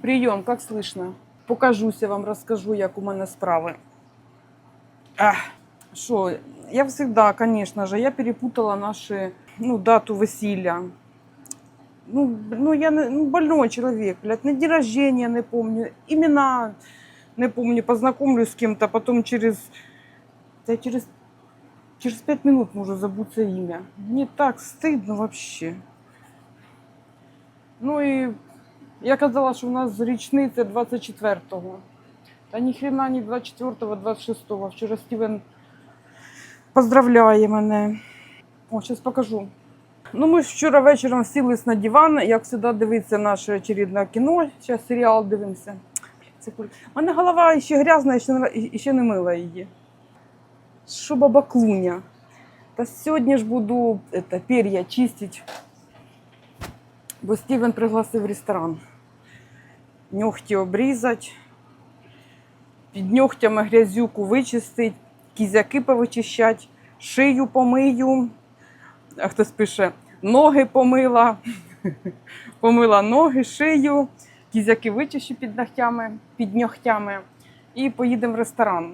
Прийом, як слышно? Покажуся вам, розкажу, як у мене справи. Ах, я всегда, конечно же, я перепутала наши, ну, дату весілля. Ну, ну я ну, больной человек, блядь, на день рождения не помню, имена не помню, познакомлюсь с кем-то, потом через, да, через, через пять минут можу забуться имя. Мне так стыдно вообще. Ну і я казала, що у нас річниця 24-го. Та ніхрена ні 24-го, 26-го. Вчора Стівен поздравляє мене. О, зараз покажу. Ну, ми вчора вечором сілись на диван, як завжди дивиться наше очередне кіно. Зараз серіал дивимося. У мене голова ще грязна, і ще не, мила її. Що баба клуня? Та сьогодні ж буду это, пер'я чистити, бо Стівен пригласив ресторан. Ногті обрізати, під ногтями грязюку вичистити, кізяки повичищати, шию помию. А хтось пише, ноги помила, помила ноги, шию, кізяки вичищу під ногтями, під ногтями і поїдемо в ресторан.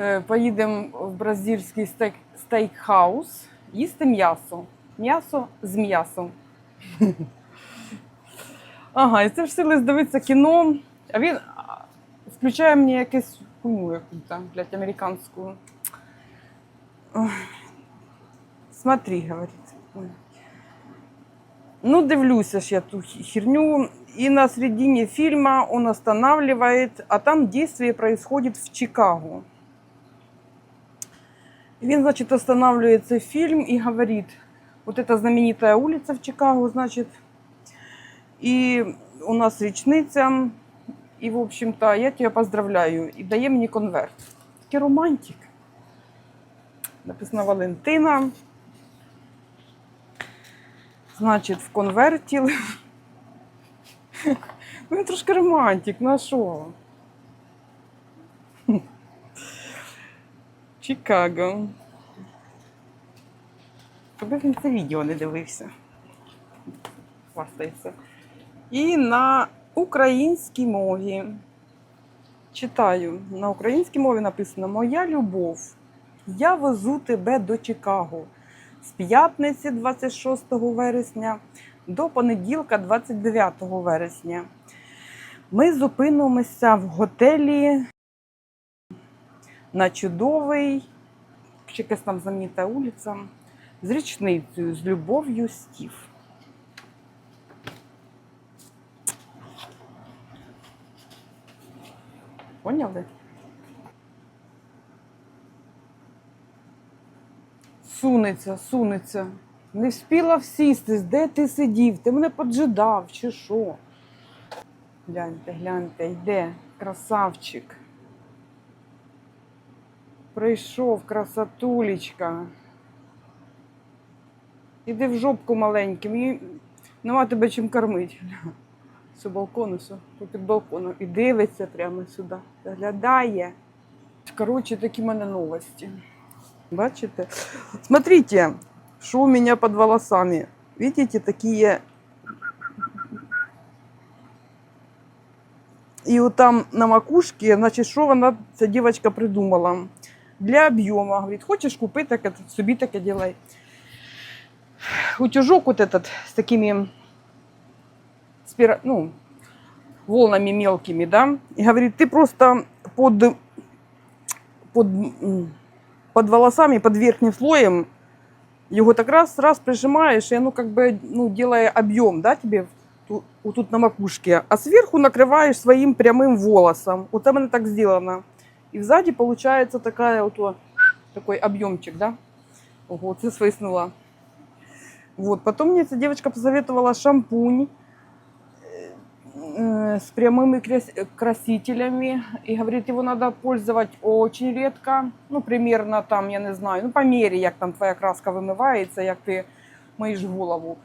Е, Поїдемо в бразильський стейк, стейкхаус їсти м'ясо. М'ясо з м'ясом. Ага, і це ж сили дивитися кіно, а він включає мені якусь хуйню яку-то, блядь, американську. Смотри, говорит. Ой. Ну, дивлюся ж я ту херню. И на середине фильма он останавливает, а там действие происходит в Чикаго. Він, значит, останавливается фильм и говорит, вот эта знаменитая улица в Чикаго, значит, и у нас річниця, и, в общем-то, я тебя поздравляю, и дає мені конверт. Такий романтик. Написано Валентина. Значить, в конверті. Ну, він трошки романтик, ну а що? Чикаго. Коли він це відео не дивився. Хвастається. І на українській мові. Читаю. На українській мові написано Моя любов. Я везу тебе до Чикаго з п'ятниці 26 вересня до понеділка 29 вересня. Ми зупинимося в готелі на чудовий, якась там знаменита вулиця, з річницею, з любов'ю Стів. Поняли? Сунеться, сунеться. Не встигла всістись, де ти сидів? Ти мене поджидав, чи що? Гляньте, гляньте, йде красавчик. Прийшов красотулечка. Іди в жопку маленьким, і нема тебе чим кормити. З балкону, все, тут під. І дивиться прямо сюди. Заглядає. Коротше, такі в мене новості. Бачите? Смотрите, что у меня под волосами. Видите, такие... И вот там на макушке, значит, що вона, ця дівчинка придумала? Для об'єму. Говорить, хочеш купити таке, собі таке ділай. Утюжок вот этот с такими спира... ну, волнами мелкими, да? И говорит, ты просто под, под, под волосами, под верхним слоем его так раз, раз прижимаешь, и оно как бы, ну, делая объем, да, тебе вот тут на макушке, а сверху накрываешь своим прямым волосом. Вот там это так сделано. И сзади получается такая вот такой объемчик, да? Ого, це свиснула. Вот, потом мне эта девочка посоветовала шампунь с прямыми крас- красителями. И говорит, его надо пользовать очень редко. Ну, примерно там, я не знаю, ну, по мере, як там твоя краска вимивається, як ти миєш голову.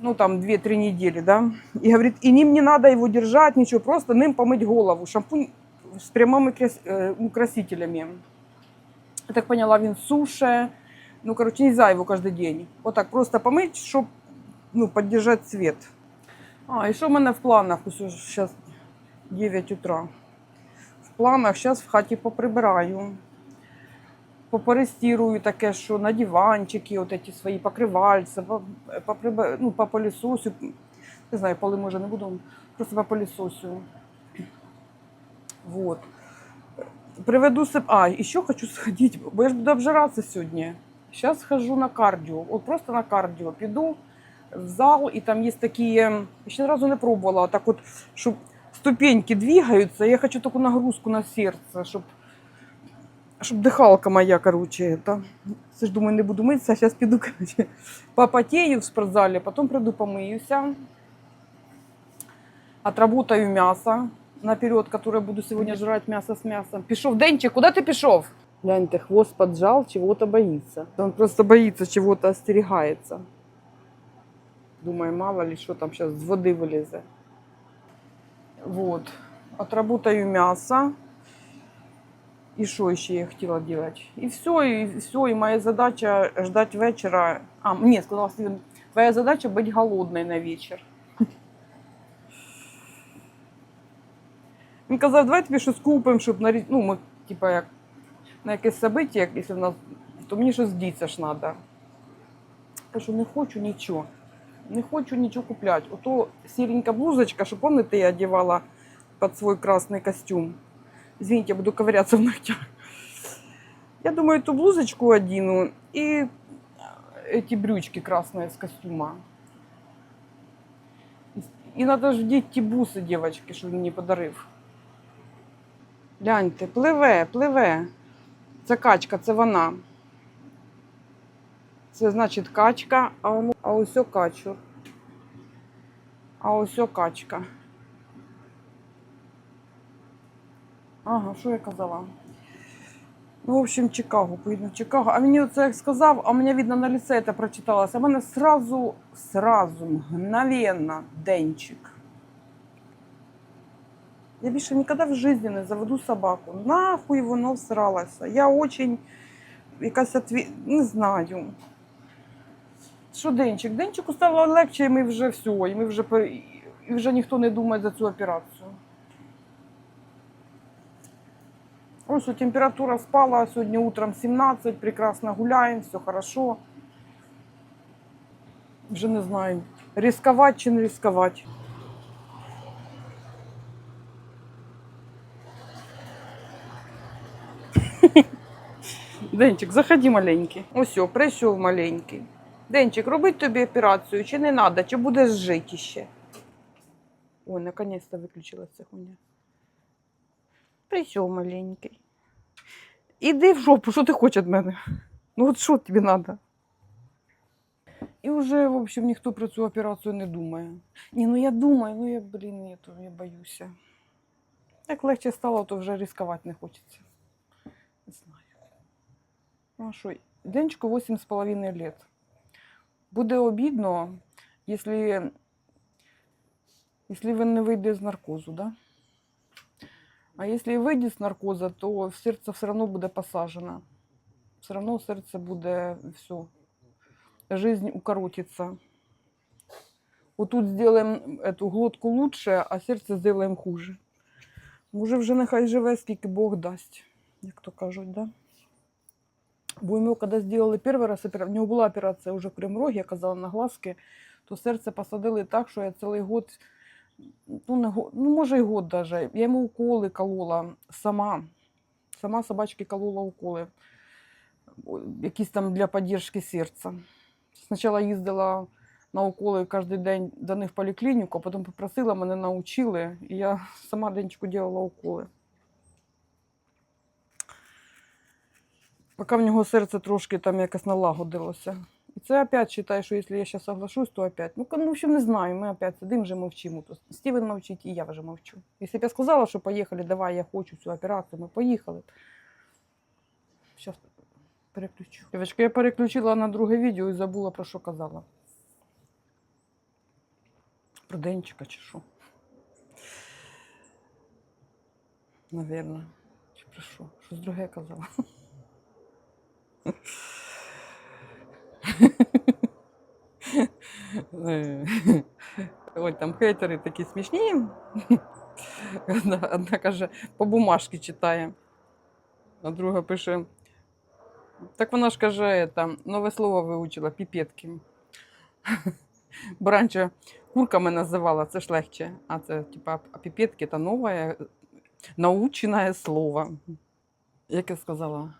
Ну, там 2-3 недели, да. И говорит, и ним не надо его держать, ничего, просто ним помыть голову. Шампунь с прямыми крас- э, ну, красителями. Я так поняла, він суше. Ну, короче, нельзя его каждый день. Вот так просто помыть, чтобы ну, поддержать цвет. А, і що в мене в планах? Ось зараз 9 утра. В планах зараз в хаті поприбираю. Попористірую таке, що на диванчики, от ці свої покривальця, по- ну, пополісосю. Не знаю, поли може не буду, просто пополісосю. Вот. Приведу себе. А, і ще хочу сходити, бо я ж буду обжиратися сьогодні. Зараз схожу на кардіо. От просто на кардіо. Піду в зал, і там є такі. ем, Я ще разу не пробувала. Так от, щоб ступеньки двигаються. Я хочу таку нагрузку на серце, щоб, щоб дихалка моя, короче, это. Це ж думаю, не буду митися, зараз піду, короче, попотею в спортзалі, потім прийду помиюся. Отработаю м'ясо наперед, которое буду сегодня жрать мясо с мясом. Пішов Денчик, куда ты пішов? Гляньте, хвост поджал, чего-то боится. Он просто боится, чего-то остерегается. Думаю, мало ли, что там сейчас с воды вылезе. Вот. Отработаю мясо. И что еще я хотела делать? И все, и все, и моя задача ждать вечера. А, мне сказал Стивен, твоя задача быть голодной на вечер. Він казав, давай тобі щось купимо, щоб на різ- ну, ми, типа, як на якесь собиття, як якщо в нас, то мені щось діться ж треба. Кажу, не хочу нічого. Не хочу нічого купляти. Ото сіренька блузочка, що пам'ятаєте, я одягала під свій красний костюм. Извините, я буду ковыряться в ногтях. Я думаю, эту блузочку одену и эти брючки красные с костюма. І треба ж вдіти ті буси, дівчатки, що він мені подарив. Гляньте, пливе, пливе. Це качка, це вона. Це значить качка, а, воно- а ось качур. А ось качка. Ага, що я казала? Ну, в общем, Чикаго, поїду в Чикаго. А мені це як сказав, а мені видно на лице це прочиталося. А мене сразу, сразу, мгновенно денчик. Я більше ніколи в житті не заведу собаку. Нахуй воно всралося. Я очень якась отві... не знаю. Що Денчик? Денчику стало легше, і ми вже все, і ми вже і вже ніхто не думає за цю операцію. Ось температура спала, сьогодні утром 17, прекрасно гуляємо, все хорошо. Вже не знаю, ризикувати чи не ризикувати. Денчик, заходи маленький. Ось, прийшов маленький. Денчик, робить тобі операцію, чи не треба, чи будеш жити ще? Ой, наконец-то виключилася хуйня. Прийшов маленький. Іди в жопу, що ти хочеш від мене? Ну от що тобі треба? І вже, в общем, ніхто про цю операцію не думає. Ні, ну я думаю, ну я, блін, ні, то я боюся. Як легше стало, то вже ризикувати не хочеться. Не знаю. Ну а що, Денчику 8,5 лет. Буде обідно, якщо, якщо він не вийде з наркозу, да? А якщо вийде з наркозу, то серце все одно буде посажено. Все одно серце буде все. Жизнь укоротится. Вот тут сделаем эту глотку лучше, а серце сделаем хуже. Може вже нехай живе, скільки Бог дасть, як то кажуть, да? Бо йому, коли зробили перший раз, в нього була операція вже в Кримрогі, я казала на глазки, то серце посадили так, що я цілий год, ну, не год, ну може і год даже. Я йому уколи колола сама. Сама собачки колола уколи. Якісь там для підтримки серця. Спочатку їздила на уколи кожен день до них в поліклініку, а потім попросила, мене навчили, і я сама денчику робила уколи. Поки в нього серце трошки там якось налагодилося. І це опять вважаю, що якщо я зараз соглашусь, то опять. Ну, ну, в не знаю, ми опять сидимо, вже мовчимо. Стівен мовчить, і я вже мовчу. Якщо б я сказала, що поїхали, давай, я хочу цю операцію, ми поїхали. Зараз переключу. Дівчатка, я переключила на друге відео і забула, про що казала. Про Денчика чи що? Навірно. Чи про що? Щось друге казала. Е, Ой, там хейтери такі смішні. Одна, каже, по бумажці читає, а друга пише. Так вона ж каже, там, нове слово вивчила, піпетки. Бо курками називала, це ж легче. А це, типа, піпетки це нове научене слово. Як я сказала,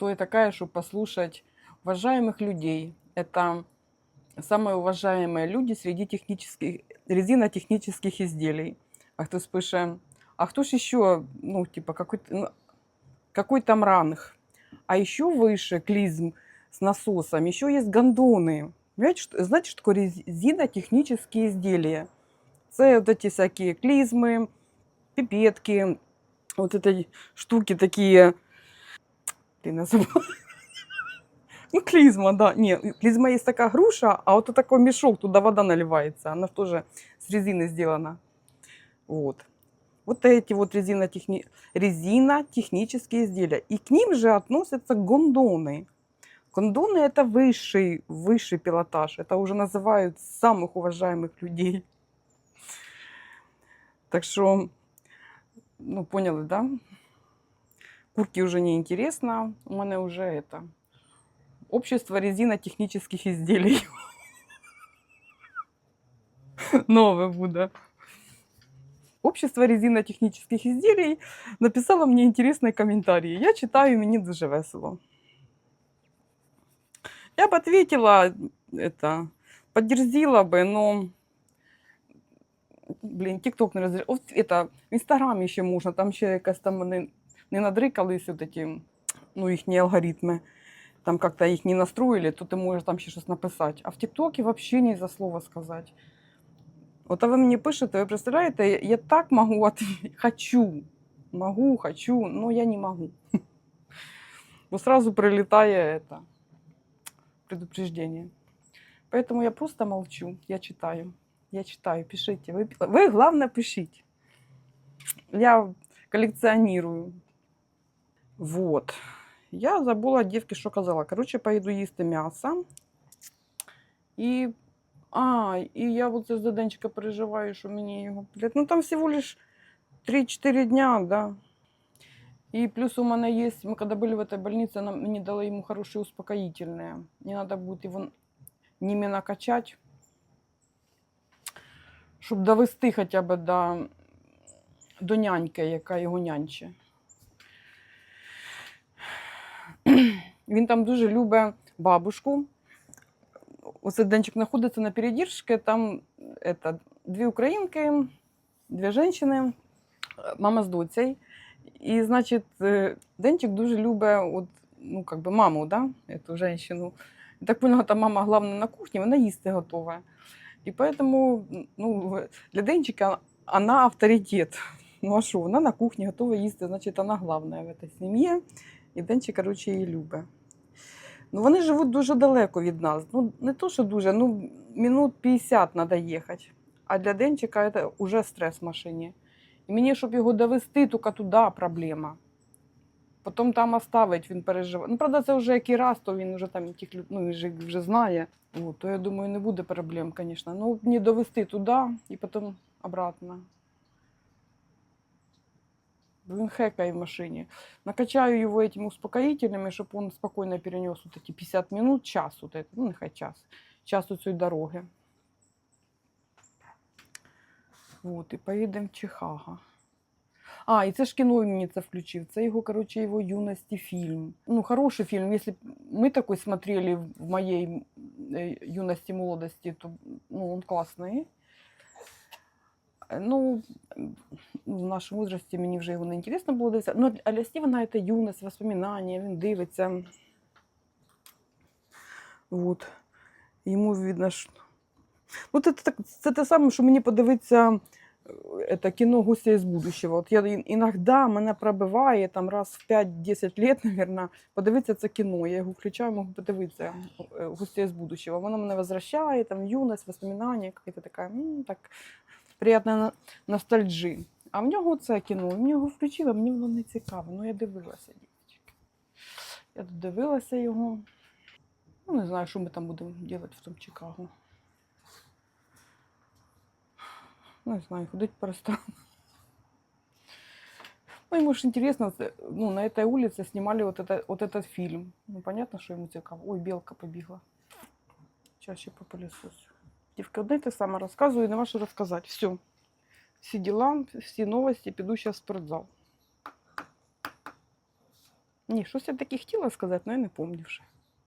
кто я такая, чтобы послушать уважаемых людей. Это самые уважаемые люди среди технических, резинотехнических изделий. А хтось пише, а хто ж еще, ну, типа, какой, ну, какой там ранг? А еще выше клизм с насосом, еще есть гондоны. Понимаете, что, знаете, что такое резинотехнические изделия? Це вот эти всякие клизмы, пипетки, вот эти штуки такие. Блин, я забыла. Ну, клизма, да. Не, клизма есть такая груша, а вот такой мешок, туда вода наливается. Она тоже с резины сделана. Вот. Вот эти вот резинотехни... резинотехнические изделия. И к ним же относятся гондоны. Гондоны – это высший, высший пилотаж. Это уже называют самых уважаемых людей. Так что, ну, поняли, да? Курки уже не интересно. У меня уже это общество резинотехнических изделий. Новое буде. Общество резинотехнических изделий написало мне интересные комментарии. Я читаю, мені дуже весело. Я бы ответила, это, поддержила бы, но блін, TikTok не розрішив. От это, в Інстаграмі ще можна, там ще якась там вони не надрикались от эти, ну, їхні алгоритми. Там как-то їх не настроили, то ти можеш там ще щось написати. А в ТикТоке вообще не за слово сказати. От а ви мені пишете, ви представляєте, я, я так можу, от, хочу, могу, хочу, но я не могу. Бо сразу прилетає это, предупреждение. Поэтому я просто молчу, я читаю. Я читаю, пишите. Вы, вы главное, пишите. Я коллекционирую. Вот. Я забула девки, що казала. Коротше, поїду їсти м'ясо. І. А, і я вот за денчика переживаю, що мені його. блядь, Ну там всего лиш 3-4 дня, да. И плюс у меня есть, мы когда были в этой больнице, она мне дала ему хорошие успокоительные. Не надо будет его ними накачать, щоб довести хоча б до, до няньки, яка його нянче. Він там дуже любить бабушку. Оце денчик знаходиться на передержці, там это, дві українки, дві жінки, мама з доцею. І, значить, е, Денчик дуже любить от, ну, как бы маму, да, эту женщину. І так поняла, там мама головне на кухні, вона їсти готова. І поэтому ну, для Денчика вона авторитет. Ну а що, вона на кухні готова їсти, значить, вона головна в цій сім'ї. І Денчик, коротше, її любить. Ну, вони живуть дуже далеко від нас. Ну, не то, що дуже, ну, минут 50 треба їхати. А для Денчика це вже стрес в машині. І мені, щоб його довести, тільки туди проблема. Потім там оставить, він переживає. Ну, правда, це вже який раз, то він вже там тих ну, він же вже знає. От, то я думаю, не буде проблем, звісно. Ну, мені довести туди і потім обратно. Він хекає в машині. Накачаю його этими успокоїтельними, щоб він спокійно перенес вот эти 50 минут, час, вот это, ну нехай час, час у цієї дороги. Вот, і поїдемо в Чикаго. А, і це ж кіно він мені це включив. Це його, короче, його юності фільм. Ну, хороший фільм. Если б мы такой смотрели в моей э, юности, молодости, то ну, он классный. Ну, в нашому возрасті мені вже його не інтересно було дивитися. Ну, а для Стівена це юність, воспоминання, він дивиться. Вот. Йому видно, що... Ну, це, це, це те саме, що мені подивитися е, це кіно «Гостя із будущего». От я ін- іноді мене пробиває там раз в 5-10 лет, наверное, подивитися це кіно. Я його включаю, можу подивитися е, «Гостя із будущего». Воно мене возвращає, там юність, воспоминання, якась така, м, так, приємна на- ностальджі. А в нього це кіно, в нього включила, мені воно не цікаво. Ну, я дивилася, дівчатки. Я дивилася його. Ну, не знаю, що ми там будемо робити в тому Чикаго. Не знаю, ходить перестала. Ну, ему же интересно, вот, ну, на этой улице снимали вот, это, вот этот фильм. Ну, понятно, что ему цікаво. Ой, белка побігла. Чаще по пылесосу. Дівка, одне те саме розказую, нема що розказати. Все. Всі діла, всі новості, піду зараз в спортзал. Ні, щось я таке хотіла сказати, але я не пам'ятаю вже.